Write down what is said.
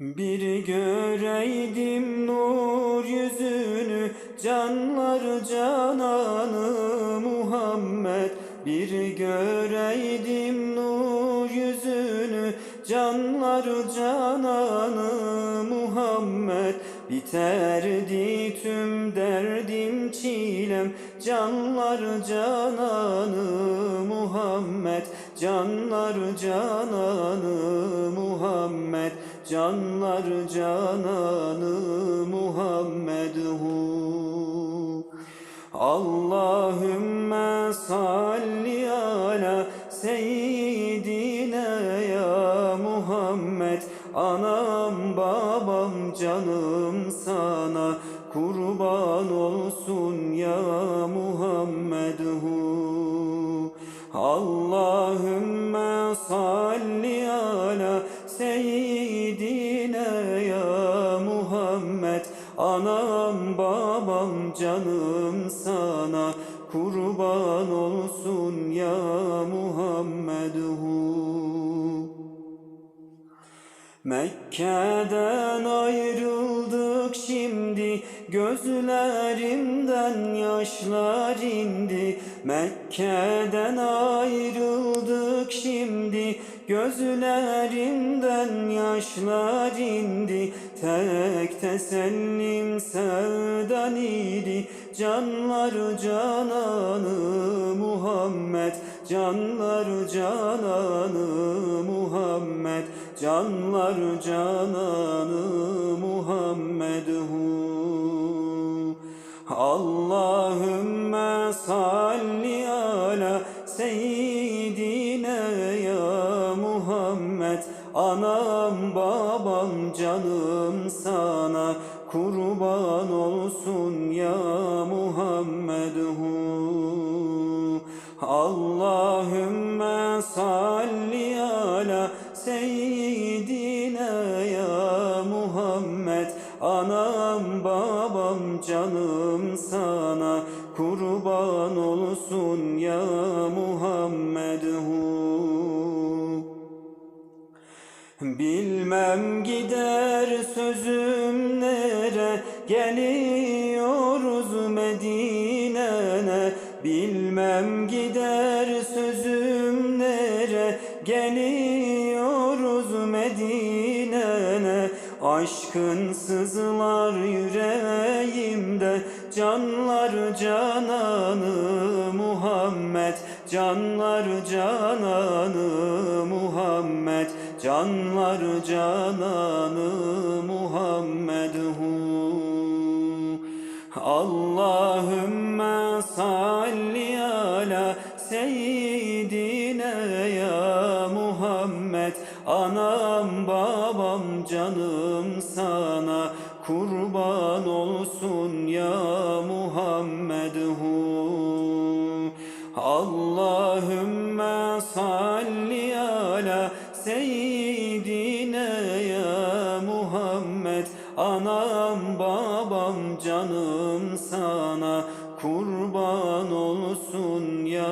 Bir göreydim nur yüzünü canlar cananı Muhammed. Bir göreydim nur yüzünü canlar cananı Muhammed. Biterdi tüm derdim çilem canlar cananı Muhammed. Canlar cananı Muhammed Canlar cananı Muhammed hu. Allahümme salli ala seyyidine ya Muhammed. Anam babam canım sana kurban olsun ya Muhammed hu. Allahümme salli Anam babam canım sana kurban olsun ya Muhammed hu Mekke'den ayrıldık şimdi Gözlerimden yaşlar indi. Mekke'den ayrıldık şimdi Gözlerimden yaşlar indi Tek tesellim sevdan idi. Canlar cananı Muhammed Canlar cananı Muhammed Canlar cananı Muhammed hu. Allahümme salli Anam babam canım sana kurban olsun ya Muhammed hu. Allahümme salli ala seyyidine ya Muhammed. Anam babam canım sana kurban olsun ya Bilmem gider sözüm nere Geliyoruz Medine'ne. Bilmem gider sözüm nere Geliyoruz Medine'ne. Aşkın sızılar yüreğimde Canlar cananı Muhammed. Canlar cananı Muhammed Canlar cananı Muhammed hu. Allahümme salli ala seyyidine ya Muhammed. Anam babam canım sana kurban olsun ya Muhammed hu. Allahümme salli Muhammed Anam babam canım sana. Kurban olsun ya